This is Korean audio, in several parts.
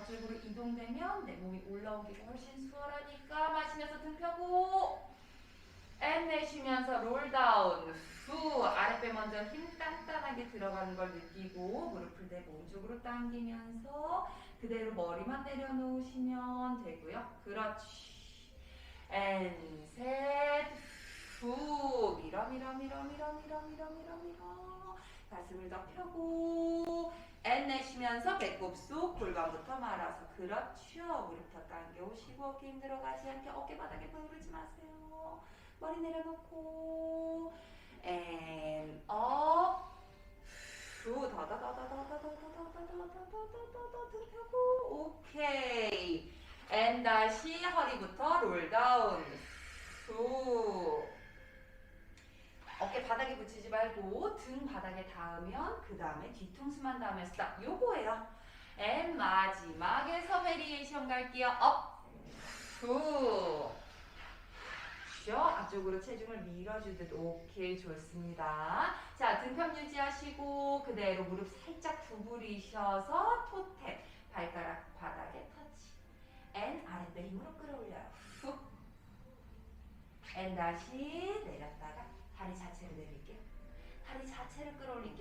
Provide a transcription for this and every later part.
저쪽으로 이동되면 내 몸이 올라오기가 훨씬 수월하니까 마시면서 등 펴고 앤 내쉬면서 롤 다운 후 아랫배 먼저 힘 단단하게 들어가는 걸 느끼고 무릎을 대고 오른쪽으로 당기면서 그대로 머리만 내려놓으시면 되고요. 그렇지. 앤 셋 후 밀어 밀어 밀어 밀어 밀어 밀어 밀어 밀어. 가슴을 더 펴고 앤 내쉬면서 배꼽 속 골반부터 말아서 그렇죠 무릎 더 당겨 오시고 어깨 힘들어 가지 않게 어깨 바닥에 누르지 마세요 머리 내려놓고 and up 후등 펴고 오케이 and 다시 허리부터 롤 다운 후 어깨 바닥에 말고 등 바닥에 닿으면 그 다음에 뒤통수만 닿으면 스탑 요거예요 and 마지막에서 베리에이션 갈게요 업 후 그렇죠? 앞쪽으로 체중을 밀어주듯 오케이 좋습니다. 자 등평 유지하시고 그대로 무릎 살짝 구부리셔서 토탭 발가락 바닥에 터치 앤 아랫배 힘으로 끌어올려요. 후. 앤 다시 내렸다가 다리 자체를 내릴게요.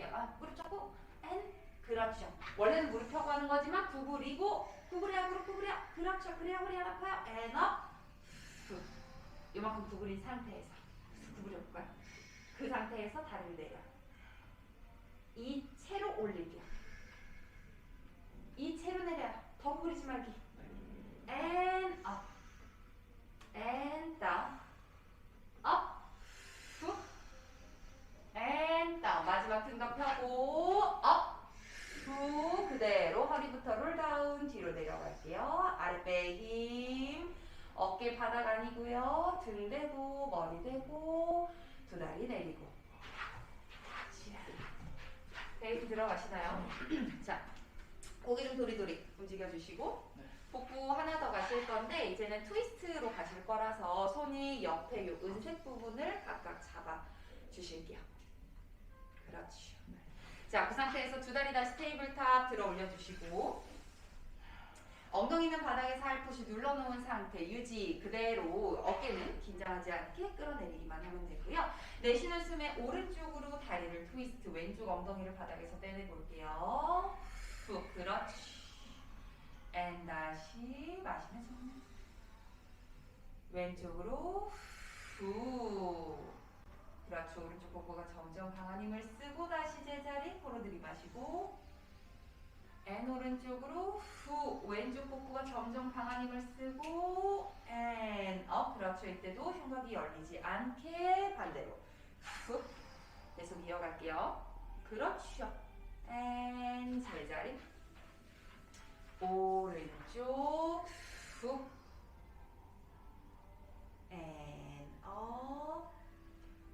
아 무릎 잡고 앤 그렇죠. 원래는 무릎 펴고 하는 거지만 구부리고 구부려 무릎 구부려 그렇죠. 그래야 허리 안 아파요. 앤 업. 후. 이만큼 구부린 상태에서 구부려 볼까요? 그 상태에서 다리를 내려. 이 채로 올릴게요. 이 채로 내려. 더 구부리지 말기. Up. And down. up. 후. and down. 마지막 등더 펴고 up. 후. 그대로 허리부터 롤 다운 뒤로 내려갈게요. 아랫배 힘. 어깨 바닥 아니고요. 등 대고 머리 대고 두 다리 내리고. 베이스 들어가시나요? 자, 고개 좀 도리도리 움직여 주시고 네. 복부 하나 더 가실 건데 이제는 트위스트로 가실 거라서 손이 옆에 요 은색 부분을 각각 잡아 주실게요. 그렇죠. 자, 그 상태에서 두 다리 다시 테이블탑 들어 올려 주시고 엉덩이는 바닥에 살포시 눌러놓은 상태 유지 그대로 어깨는 긴장하지 않게 끌어내리기만 하면 되고요. 내쉬는 숨에 오른쪽으로 다리를 트위스트 왼쪽 엉덩이를 바닥에서 떼내볼게요. 후 그렇지. 앤 다시 마시면서 왼쪽으로 후 그렇죠. 오른쪽 복부가 점점 강한 힘을 쓰고 다시 제자리 코로 들이마시고 앤 오른쪽으로 후 왼쪽 복부가 점점 강한 힘을 쓰고 앤업 그렇죠. 이때도 흉곽이 열리지 않게 반대로 후. 계속 이어갈게요. 그렇죠. 앤 제자리. 오른쪽 후. 앤업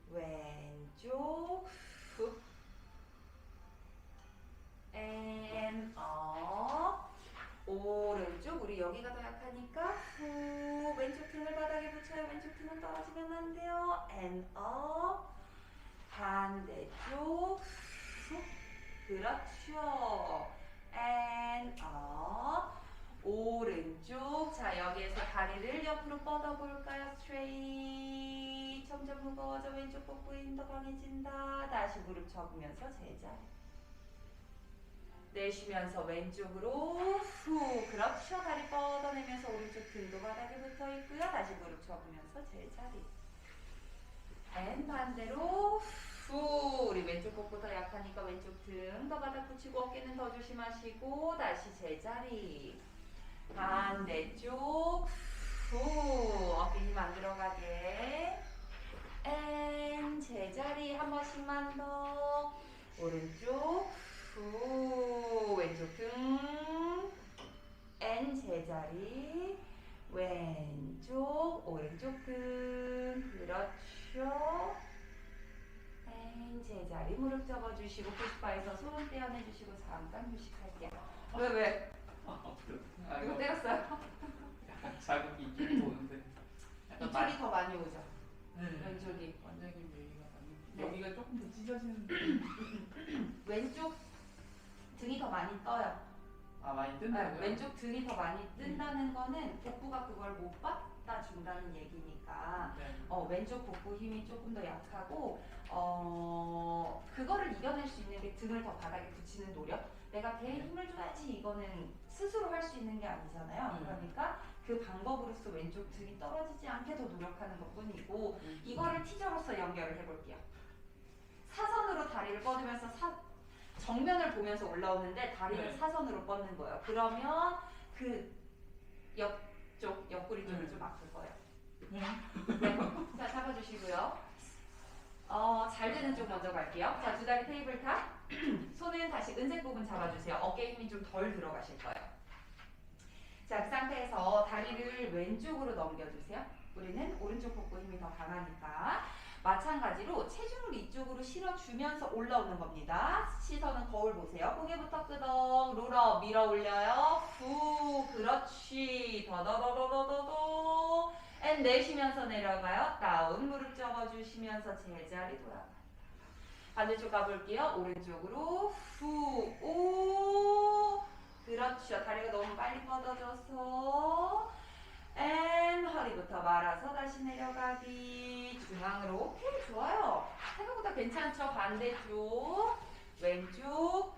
왼쪽 여기가 더 약하니까 후 왼쪽 등을 바닥에 붙여요. 왼쪽 등은 떨어지면 안 돼요. Up 반대쪽. 후 그렇죠. Up 오른쪽. 자 여기에서 다리를 옆으로 뻗어볼까요? 스트레이트 점점 무거워져 왼쪽 복부 힘더 강해진다. 다시 무릎 접으면서 제자리 내쉬면서 왼쪽으로 후. 그렇죠 다리 뻗어내면서 오른쪽 등도 바닥에 붙어 있고요. 다시 무릎 접으면서 제자리. 앤 반대로 후. 우리 왼쪽 복부 더 약하니까 왼쪽 등 더 바닥 붙이고 어깨는 더 조심하시고 다시 제자리. 반대쪽 후. 어깨 힘 안 들어가게. 앤 제자리. 한 번씩만 더. 오른쪽 후 왼쪽 등 N 제자리 왼쪽 오른쪽 등 그렇죠 N 제자리 무릎 접어주시고 푸시파에서 손 떼어내주시고 잠깐 휴식할게요 왜 왜? 아. 아, 이거 때렸어요? 자극이 있긴 오는데. 약간 이쪽이 더 많이 오죠 네. 왼쪽이 원장님 여기가 많이. 네. 여기가 조금 더 찢어지는. 왼쪽 등이 더 많이 떠요 아 많이 네, 뜬다고요? 왼쪽 등이 더 많이 뜬다는 거는 복부가 그걸 못 받아 준다는 얘기니까 네. 어, 왼쪽 복부 힘이 조금 더 약하고 어, 그거를 이겨낼 수 있는 게 등을 더 바닥에 붙이는 노력. 내가 배에 힘을 줘야지 이거는 스스로 할 수 있는 게 아니잖아요. 음. 그러니까 그 방법으로서 왼쪽 등이 떨어지지 않게 더 노력하는 것뿐이고 음. 이거를 티저로서 연결을 해볼게요. 사선으로 정면을 보면서 올라오는데 다리를 네. 사선으로 뻗는 거예요. 그러면 그 옆쪽 옆구리 쪽을 네. 좀 아플 거예요. 네. 네. 자, 잡아주시고요. 어, 잘 되는 쪽 먼저 갈게요. 자, 두 다리 테이블 탑. 손은 다시 은색 부분 잡아주세요. 어깨 힘이 좀 덜 들어가실 거예요. 자, 그 상태에서 다리를 왼쪽으로 넘겨주세요. 우리는 오른쪽 복부 힘이 더 강하니까. 마찬가지로 체중을 이쪽으로 실어주면서 올라오는 겁니다. 시선은 거울 보세요. 고개부터 끄덕, 롤업, 밀어 올려요. 후, 그렇지. 더더더더더더더. 앤 내쉬면서 내려가요. 다운 무릎 접어주시면서 제자리 돌아갑니다. 반대쪽 가볼게요. 오른쪽으로 후, 오. 그렇죠. 다리가 너무 빨리 뻗어져서 앤 허리부터 말아서 다시 내려가기. 중앙으로 오케이 좋아요. 생각보다 괜찮죠. 반대쪽 왼쪽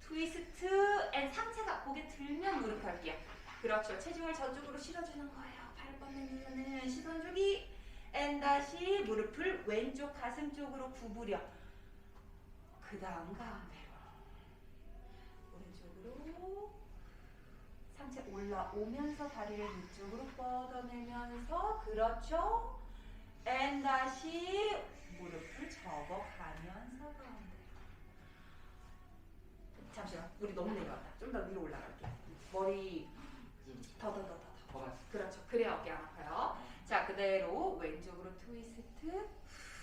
트위스트 앤 상체가 고개 들면 무릎 펼게요. 그렇죠. 체중을 저쪽으로 실어주는 거예요. 발 뻗는 시선 주기. 앤 다시 무릎을 왼쪽 가슴 쪽으로 구부려. 그 다음 가운데로. 오른쪽으로. 상체 올라오면서 다리를 위쪽으로 뻗어내면서. 그렇죠. 앤 다시 무릎을 접어가면서. 잠시만. 우리 너무 내려왔다. 좀 더 위로 올라갈게요. 머리 더더더더 더. 더 같이. 그렇죠. 그래야 어깨 안 아파요. 자, 그대로 왼쪽으로 트위스트.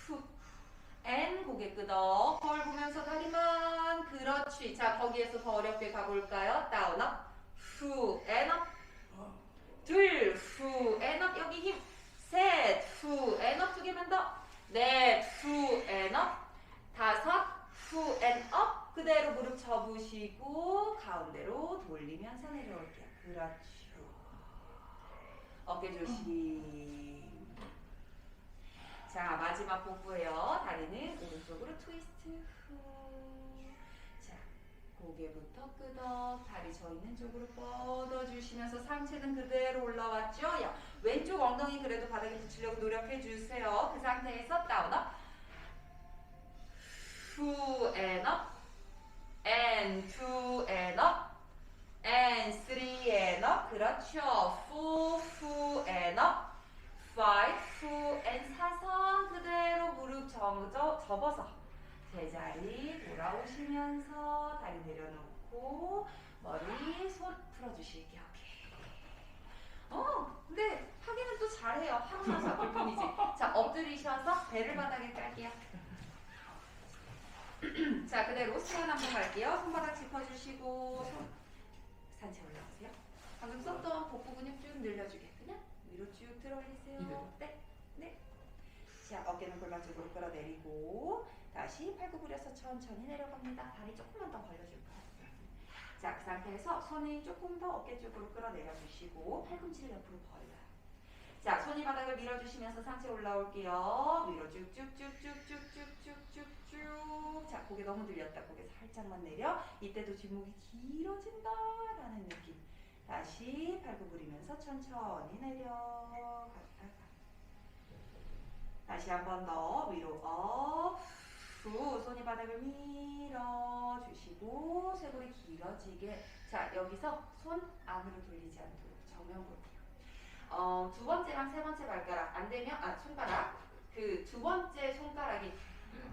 후. 앤 고개 끄덕. 거울 보면서 다리만. 그렇지. 자, 거기에서 더 어렵게 가볼까요? 다운 업. 후. 앤 업. 둘. 후. 앤 업. 여기 힘. 셋. 후. 앤 업. 두 개만 더. 넷. 후. 앤 업. 다섯. 후. 앤 업. 그대로 무릎 접으시고 가운데로 돌리면서 내려올게요. 그렇죠. 어깨 조심. 자, 마지막 복부예요. 다리는 오른쪽으로 트위스트 후. 자, 고개부터 끄덕. 다리 저 있는 쪽으로 뻗어주시면서 상체는 그대로 올라왔죠? 야, 왼쪽 엉덩이 그래도 바닥에 붙이려고 노력해 주세요. 그 상태에서 다운업. 후, 앤 업. 앤, 투, 앤 업. and three and up 그렇죠 four four and up five four and 사선 그대로 무릎 접어, 접어서 제자리 돌아오시면서 다리 내려놓고 머리 손 풀어주실게요 어 근데 하기는 또 잘해요 하고 나서 아플 뿐이지 자 엎드리셔서 배를 바닥에 깔게요 자 그대로 수연 한번 갈게요 손바닥 짚어주시고 손 산책 올라오세요. 방금 썼던 복부 근육 쭉 늘려주게. 그냥 위로 쭉 들어 올리세요. 네. 자 어깨는 골반 쪽으로 끌어내리고 다시 팔굽 구려서 천천히 내려갑니다. 다리 조금만 더 벌려줄 거예요. 자, 그 상태에서 손이 조금 더 어깨 쪽으로 끌어내려 주시고 팔꿈치를 옆으로 벌려요. 자, 손이 바닥을 밀어주시면서 상체 올라올게요. 위로 쭉쭉쭉쭉쭉쭉쭉쭉쭉. 자, 고개 너무 들렸다. 고개 살짝만 내려. 이때도 뒷목이 길어진다라는 느낌. 다시 팔굽 구리면서 천천히 내려. 다시 한 번 더 위로 업. 후 손이 바닥을 밀어 주시고 쇄골이 길어지게 자 여기서 손 안으로 돌리지 않도록 정면 볼게요. 어, 두 번째랑 세 번째 발가락 안 되면 아 손가락 그 두 번째 손가락이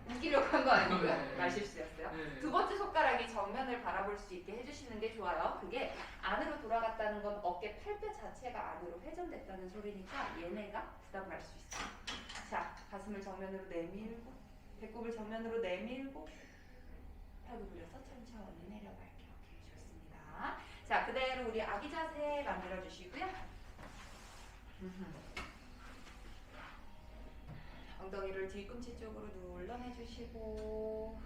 웃기려고 한 거 아니고요. 네. 말 실수였어요. 네. 두 번째 손가락이 정면을 바라볼 수 있게 해주시는 게 좋아요. 그게 안으로 돌아갔다는 건 어깨 팔뼈 자체가 안으로 회전됐다는 소리니까 얘네가 부담 갈수 있어요. 자, 가슴을 정면으로 내밀고, 배꼽을 정면으로 내밀고, 팔굽 구려서 천천히 내려갈게요. 오케이, 좋습니다. 자, 그대로 우리 아기 자세 만들어 주시고요. 엉덩이를 뒤꿈치 쪽으로 눌러내 주시고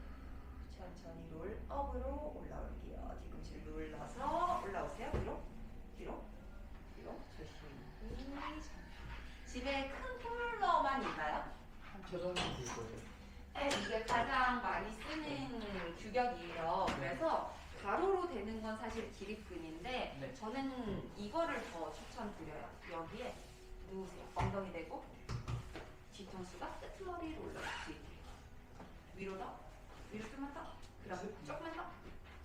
천천히 롤업으로 올라올게요. 뒤꿈치를 눌러서 올라오세요. 뒤로, 뒤로, 뒤로 조심히. 집에 큰 폴러만 있나요? 될 거예요. 네, 이게 가장 많이 쓰는 규격이에요. 그래서 가로로 되는 건 사실 기립근인데 네. 저는 이거를 더 추천드려요. 여기에 누우세요. 엉덩이 대고 뒤통수가 끄트머리로 올라올 수 있게. 위로 더, 위로 좀만 더. 그럼 조금만 더,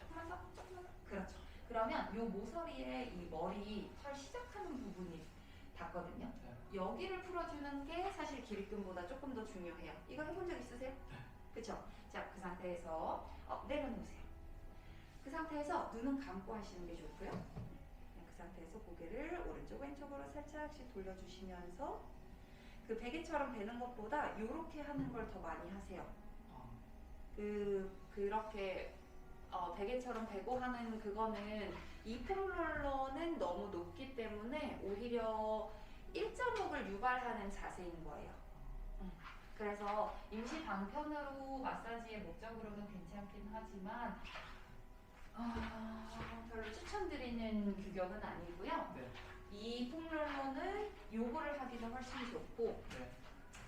조금만 더, 조금만 더. 그렇죠. 그러면 요 모서리에 이 머리 털 시작하는 부분이 닿거든요. 네. 여기를 풀어주는 게 사실 기립근보다 조금 더 중요해요. 이거 해본 적 있으세요? 그쵸? 자, 그 상태에서 어, 내려놓으세요. 그 상태에서 눈은 감고 하시는 게 좋고요. 그냥 그 상태에서 고개를 오른쪽 왼쪽으로 살짝씩 돌려주시면서 그 베개처럼 되는 것보다 이렇게 하는 걸 더 많이 하세요. 아, 그 그렇게 어, 베개처럼 베고 하는 그거는 이 폼롤러는 너무 높기 때문에 오히려 1.5를 유발하는 자세인 거예요. 음. 그래서 임시 방편으로 마사지의 목적으로는 괜찮긴 하지만 어, 별로 추천드리는 규격은 아니고요. 네. 이 폼롤러는 요거를 하기도 훨씬 좋고 네.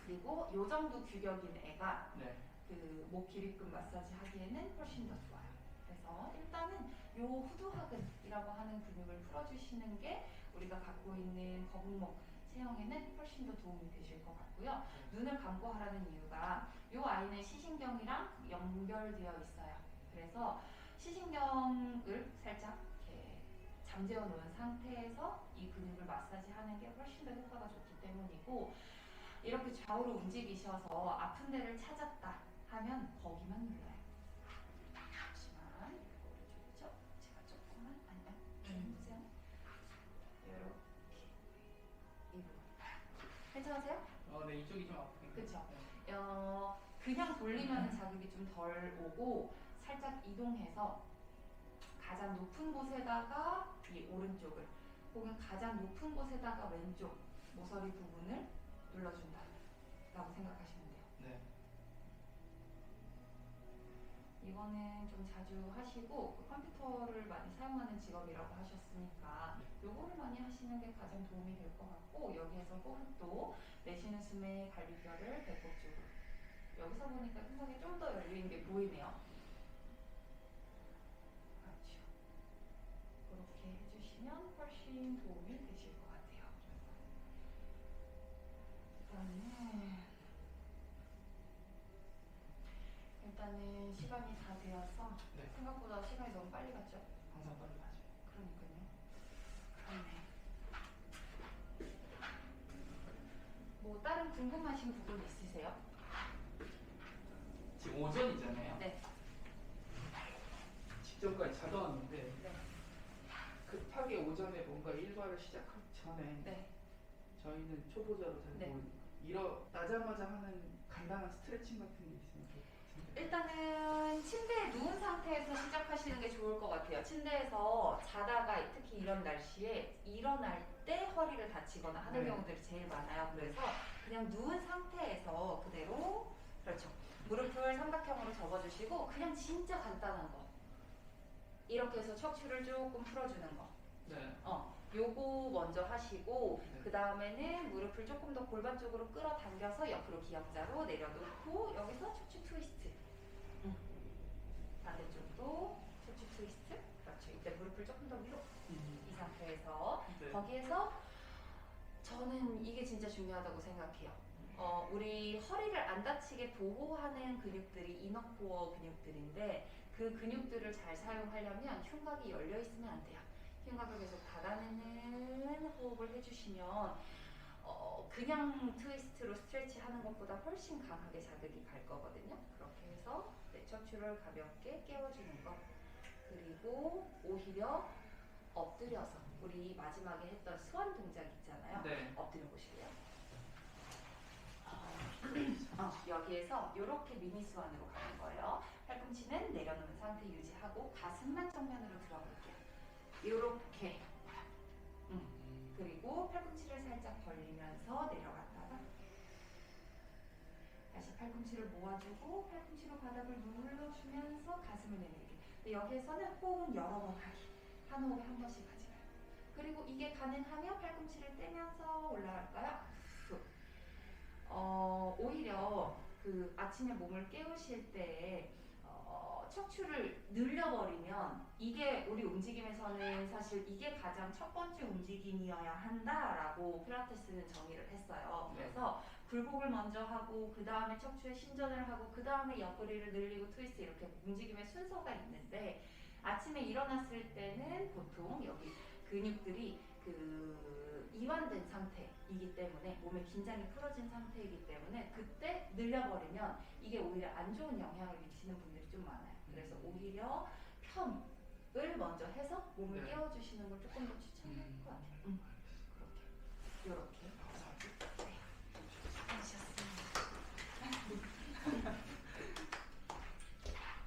그리고 요 정도 규격인 애가 네. 그목 기립근 마사지 하기에는 훨씬 더 좋아요. 그래서 일단은 요 후두하근이라고 하는 근육을 풀어주시는 게 우리가 갖고 있는 거북목 체형에는 훨씬 더 도움이 되실 것 같고요. 눈을 감고 하라는 이유가 요 아이는 시신경이랑 연결되어 있어요. 그래서 시신경을 살짝 이렇게 잠재워 놓은 상태에서 이 근육을 마사지 하는 게 훨씬 더 효과가 좋기 때문이고 이렇게 좌우로 움직이셔서 아픈 데를 찾았다 하면 거기만 눌러요. 그냥 돌리면 자극이 좀 덜 오고 살짝 이동해서 가장 높은 곳에다가 이 오른쪽을 혹은 가장 높은 곳에다가 왼쪽 모서리 부분을 눌러준다 라고 생각하시면 돼요. 네. 이거는 좀 자주 하시고 그 컴퓨터를 많이 사용하는 직업이라고 하셨으니까 요거를 많이 하시는 게 가장 도움이 될 것 같고 여기에서 호흡도 내쉬는 숨에 갈비뼈를 배꼽 쪽으로 여기서 보니까 생각이 좀 더 열린 게 보이네요. 그렇죠. 그렇게 해주시면 훨씬 도움이 되실 것 같아요. 일단은 일단은 시간이 다 되어서 네. 생각보다 시간이 너무 빨리 갔죠? 항상 빨리 가죠. 그러니까요. 그렇네. 뭐 다른 궁금하신 부분 있으세요? 지금 오전이잖아요. 네. 직전까지 자도 왔는데 네. 급하게 오전에 뭔가 일과를 시작하기 전에 네. 저희는 초보자로 잘 네. 모르니까 일어나자마자 하는 간단한 스트레칭 같은 게 있으면 같은데. 일단은 침대에 누운 상태에서 시작하시는 게 좋을 것 같아요. 침대에서 자다가 특히 이런 날씨에 일어날 때 허리를 다치거나 하는 네. 경우들이 제일 많아요. 그래서 그냥 누운 상태에서 그대로 그렇죠. 무릎을 삼각형으로 접어주시고 그냥 진짜 간단한 거. 이렇게 해서 척추를 조금 풀어주는 거. 네. 어, 요거 먼저 하시고 네. 그 다음에는 무릎을 조금 더 골반 쪽으로 끌어당겨서 옆으로 기역자로 내려놓고 여기서 척추 트위스트. 음. 반대쪽도 척추 트위스트. 그렇죠. 이때 무릎을 조금 더 위로 이 상태에서 네. 거기에서 저는 이게 진짜 중요하다고 생각해요. 어, 우리 허리를 안 다치게 보호하는 근육들이 이너코어 근육들인데 그 근육들을 잘 사용하려면 흉곽이 열려 있으면 안 돼요. 흉곽을 계속 닫아내는 호흡을 해주시면 어, 그냥 트위스트로 스트레치 하는 것보다 훨씬 강하게 자극이 갈 거거든요. 그렇게 해서 내 척추를 가볍게 깨워주는 것. 그리고 오히려 엎드려서 우리 마지막에 했던 스완 동작 있잖아요. 네. 엎드려 보실래요? 어, 여기에서 이렇게 미니 스완으로 가는 거예요. 팔꿈치는 내려놓은 상태 유지하고 가슴만 정면으로 들어볼게요. 이렇게 음. 그리고 팔꿈치를 살짝 벌리면서 내려갔다가 다시 팔꿈치를 모아주고 팔꿈치로 바닥을 눌러주고 풀어주면서 가슴을 내밀게. 여기에서는 호흡은 여러 번 하기. 한 호흡에 한 번씩 하지 말고. 그리고 이게 가능하면 팔꿈치를 떼면서 올라갈까요? 후. 어, 오히려 그 아침에 몸을 깨우실 때 어, 척추를 늘려버리면 이게 우리 움직임에서는 사실 이게 가장 첫 번째 움직임이어야 한다라고 필라테스는 정의를 했어요. 네. 그래서 굴곡을 먼저 하고 그 다음에 척추에 신전을 하고 그 다음에 옆구리를 늘리고 트위스트 이렇게 움직임의 순서가 있는데 아침에 일어났을 때는 보통 여기 근육들이 그 이완된 상태이기 때문에 몸에 긴장이 풀어진 상태이기 때문에 그때 늘려버리면 이게 오히려 안 좋은 영향을 미치는 분들이 좀 많아요. 그래서 음. 오히려 편을 먼저 해서 몸을 네. 깨워주시는 걸 조금 더 추천할 음. 것 같아요. 음. 그렇게 이렇게 하셨습니다.